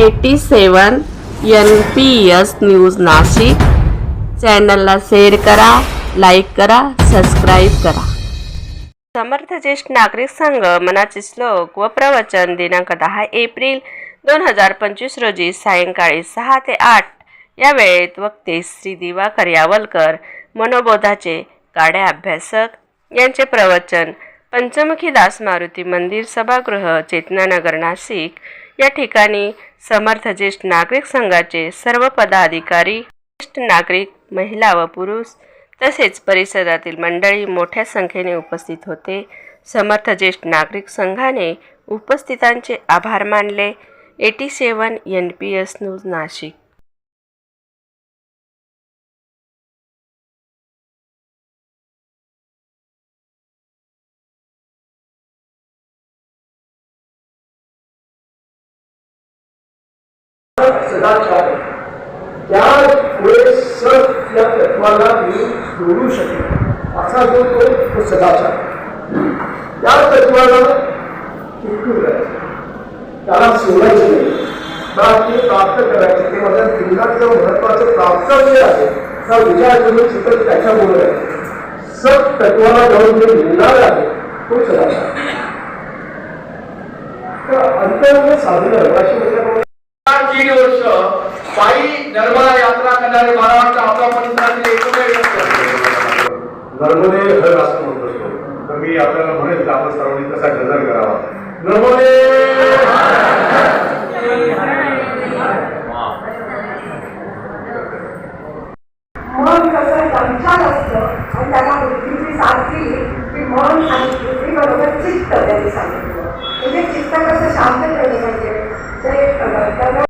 Eighty seven N P S news Nashik. चॅनलला share करा like करा सबस्क्राईब करा. समर्थ ज्येष्ठ नागरिक संघ मनाचे श्लोक व प्रवचन दिनांक दहा एप्रिल दोन हजार पंचवीस रोजी सायंकाळी सहा ते आठ या वेळेत वक्ते श्री दिवाकर यावलकर मनोबोधाचे काड्या अभ्यासक यांचे प्रवचन पंचमुखी दास मारुती मंदिर सभागृह चेतनानगर नाशिक या ठिकाणी समर्थ ज्येष्ठ नागरिक संघाचे सर्व पदाधिकारी ज्येष्ठ नागरिक महिला व पुरुष तसेच परिसरातील मंडळी मोठ्या संख्येने उपस्थित होते. समर्थ ज्येष्ठ नागरिक संघाने उपस्थितांचे आभार मानले. Eighty seven N P S news Nashik. सदाचार त्यामुळे सत या तत्वाला मी जोडू शकेन. असा जो तो तो सदाचार त्या तत्वाला टिकून करायचं त्याला सोडायचं नाही. मला ते प्राप्त करायचं. ते माझ्या जीवनातलं महत्वाचं प्राप्त जे आहे. हा विचार करून सतत त्याच्यामुळे आहे. सत तत्वाला जाऊन जे मिळणार आहे तो सदाचार तर अंतर्गत साधनं अशी पायी नर्मदा यात्रा करणारे मला वाटतं आपला परिसरातील एकमेव नर्मदे हर असं म्हणतो तर मी आपल्याला म्हणेल की आपण सर्वांनी कसा गजर करावा. नर्मदे मन कसं चंचल असतं आणि त्याला बुद्धीची साथ दिली की मन आणि बुद्धी बरोबर चित्त त्यांनी सांगितलं. म्हणजे चित्त कसं शांत केलं म्हणजे ते